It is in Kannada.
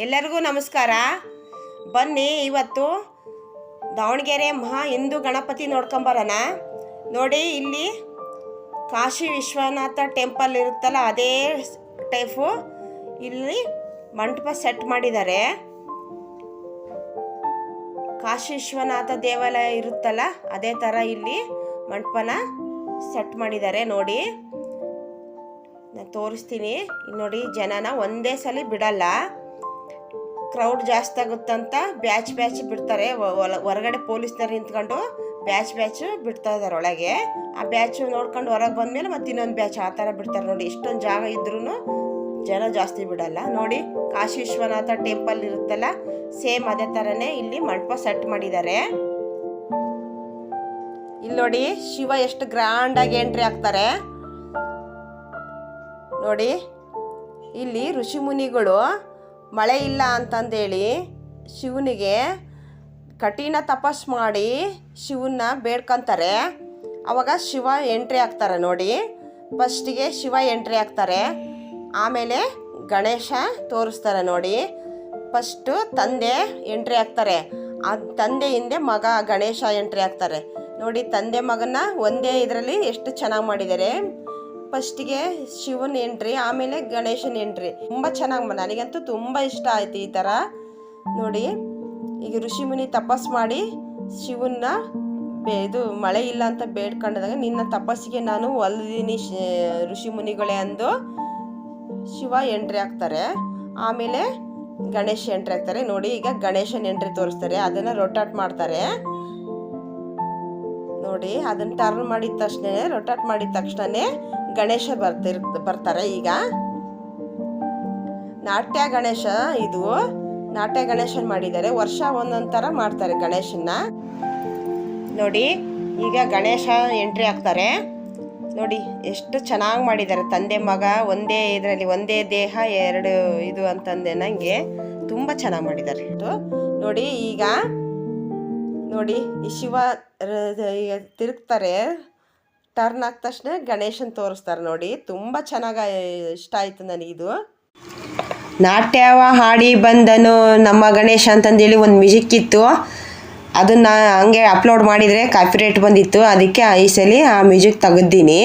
ಎಲ್ಲರಿಗೂ ನಮಸ್ಕಾರ. ಬನ್ನಿ ಇವತ್ತು ದಾವಣಗೆರೆ ಮಹಾ ಹಿಂದೂ ಗಣಪತಿ ನೋಡ್ಕೊಂಬರೋಣ ನೋಡಿ, ಇಲ್ಲಿ ಕಾಶಿ ವಿಶ್ವನಾಥ ಟೆಂಪಲ್ ಇರುತ್ತಲ್ಲ, ಅದೇ ಟೈಪು ಇಲ್ಲಿ ಮಂಟಪ ಸೆಟ್ ಮಾಡಿದ್ದಾರೆ. ಕಾಶಿ ವಿಶ್ವನಾಥ ದೇವಾಲಯ ಇರುತ್ತಲ್ಲ, ಅದೇ ಥರ ಇಲ್ಲಿ ಮಂಟಪನ ಸೆಟ್ ಮಾಡಿದ್ದಾರೆ. ನೋಡಿ ನಾನು ತೋರಿಸ್ತೀನಿ. ನೋಡಿ, ಜನನ ಒಂದೇ ಸಲ ಬಿಡಲ್ಲ. ಕ್ರೌಡ್ ಜಾಸ್ತಿ ಆಗುತ್ತಂತ ಬ್ಯಾಚ್ ಬ್ಯಾಚ್ ಬಿಡ್ತಾರೆ. ಹೊರಗಡೆ ಪೊಲೀಸ್ನವ್ರು ನಿಂತ್ಕೊಂಡು ಬ್ಯಾಚ್ ಬ್ಯಾಚ್ ಬಿಡ್ತಾ ಇದ್ದಾರೆ ಒಳಗೆ. ಆ ಬ್ಯಾಚ್ ನೋಡ್ಕೊಂಡು ಹೊರಗೆ ಬಂದಮೇಲೆ ಮತ್ತೆ ಇನ್ನೊಂದು ಬ್ಯಾಚ್ ಆ ಥರ ಬಿಡ್ತಾರೆ ನೋಡಿ. ಇಷ್ಟೊಂದು ಜಾಗ ಇದ್ರೂ ಜನ ಜಾಸ್ತಿ ಬಿಡಲ್ಲ. ನೋಡಿ, ಕಾಶಿ ವಿಶ್ವನಾಥ ಟೆಂಪಲ್ ಇರುತ್ತಲ್ಲ, ಸೇಮ್ ಅದೇ ಥರನೇ ಇಲ್ಲಿ ಮಂಟಪ ಸೆಟ್ ಮಾಡಿದ್ದಾರೆ. ಇಲ್ಲಿ ನೋಡಿ, ಶಿವ ಎಷ್ಟು ಗ್ರ್ಯಾಂಡಾಗಿ ಎಂಟ್ರಿ ಆಗ್ತಾರೆ ನೋಡಿ, ಇಲ್ಲಿ ಋಷಿಮುನಿಗಳು ಮಳೆ ಇಲ್ಲ ಅಂತಂದೇಳಿ ಶಿವನಿಗೆ ಕಠಿಣ ತಪಸ್ ಮಾಡಿ ಶಿವನ್ನ ಬೇಡ್ಕೊಂತಾರೆ. ಅವಾಗ ಶಿವ ಎಂಟ್ರಿ ಆಗ್ತಾರೆ ನೋಡಿ. ಫಸ್ಟಿಗೆ ಶಿವ ಎಂಟ್ರಿ ಆಗ್ತಾರೆ. ಆಮೇಲೆ ಗಣೇಶ ತೋರಿಸ್ತಾರೆ ನೋಡಿ. ಫಸ್ಟು ತಂದೆ ಎಂಟ್ರಿ ಆಗ್ತಾರೆ. ಆ ತಂದೆ ಹಿಂದೆ ಮಗ ಗಣೇಶ ಎಂಟ್ರಿ ಆಗ್ತಾರೆ. ನೋಡಿ ತಂದೆ ಮಗನ ಒಂದೇ ಇದರಲ್ಲಿ ಎಷ್ಟು ಚೆನ್ನಾಗಿ ಮಾಡಿದ್ದಾರೆ. ಫಸ್ಟಿಗೆ ಶಿವನ ಎಂಟ್ರಿ ಆಮೇಲೆ ಗಣೇಶನ ಎಂಟ್ರಿ ತುಂಬ ಚೆನ್ನಾಗಿ ನನಗಂತೂ ತುಂಬ ಇಷ್ಟ ಆಯ್ತು ಈ ಥರ ನೋಡಿ, ಈಗ ಋಷಿಮುನಿ ತಪಸ್ ಮಾಡಿ ಶಿವನ್ನ ಬೇ ಇದು ಮಳೆ ಇಲ್ಲ ಅಂತ ಬೇಡ್ಕೊಂಡಾಗ ನಿನ್ನ ತಪಸ್ಸಿಗೆ ನಾನು ಒಲ್ದಿನಿ ಋಷಿಮುನಿಗಳೇ ಅಂದು ಶಿವ ಎಂಟ್ರಿ ಹಾಕ್ತಾರೆ. ಆಮೇಲೆ ಗಣೇಶ ಎಂಟ್ರಿ ಹಾಕ್ತಾರೆ. ನೋಡಿ, ಈಗ ಗಣೇಶನ ಎಂಟ್ರಿ ತೋರಿಸ್ತಾರೆ. ಅದನ್ನು ರೊಟಾಟ್ ಮಾಡ್ತಾರೆ. ನೋಡಿ, ಅದನ್ನ ಟರ್ನ್ ಮಾಡಿದ ತಕ್ಷಣ ರೊಟಾಟ್ ಮಾಡಿದ ತಕ್ಷಣನೇ ಗಣೇಶ ಬರ್ತಿರ್, ಬರ್ತಾರೆ ಈಗ. ನಾಟ್ಯ ಗಣೇಶ ಇದು. ನಾಟ್ಯ ಗಣೇಶನ್ ಮಾಡಿದ್ದಾರೆ. ವರ್ಷ ಒಂದೊಂದು ಥರ ಮಾಡ್ತಾರೆ ಗಣೇಶನ್ನ. ನೋಡಿ, ಈಗ ಗಣೇಶ ಎಂಟ್ರಿ ಆಗ್ತಾರೆ. ನೋಡಿ, ಎಷ್ಟು ಚೆನ್ನಾಗಿ ಮಾಡಿದ್ದಾರೆ. ತಂದೆ ಮಗ ಒಂದೇ ಇದರಲ್ಲಿ ಒಂದೇ ದೇಹ, ಎರಡು ಇದು ಅಂತಂದೆ ನನಗೆ ತುಂಬ ಚೆನ್ನಾಗಿ ಮಾಡಿದ್ದಾರೆ. ನೋಡಿ, ಈಗ ನೋಡಿ ಶಿವ ತಿರುಗ್ತಾರೆ. ಟರ್ನ್ ಆದ ತಕ್ಷಣ ಗಣೇಶನ್ ತೋರಿಸ್ತಾರೆ ನೋಡಿ. ತುಂಬ ಚೆನ್ನಾಗಿ ಇಷ್ಟ ಆಯಿತು ನನಗಿದು. ನಾಟ್ಯವ ಹಾಡಿ ಬಂದನು ನಮ್ಮ ಗಣೇಶ ಅಂತಂದೇಳಿ ಒಂದು ಮ್ಯೂಸಿಕ್ ಇತ್ತು. ಅದನ್ನ ಹಂಗೆ ಅಪ್ಲೋಡ್ ಮಾಡಿದರೆ ಕಾಪಿರೇಟ್ ಬಂದಿತ್ತು. ಅದಕ್ಕೆ ಈ ಸಲ ಆ ಮ್ಯೂಸಿಕ್ ತೆಗೆದ್ದೀನಿ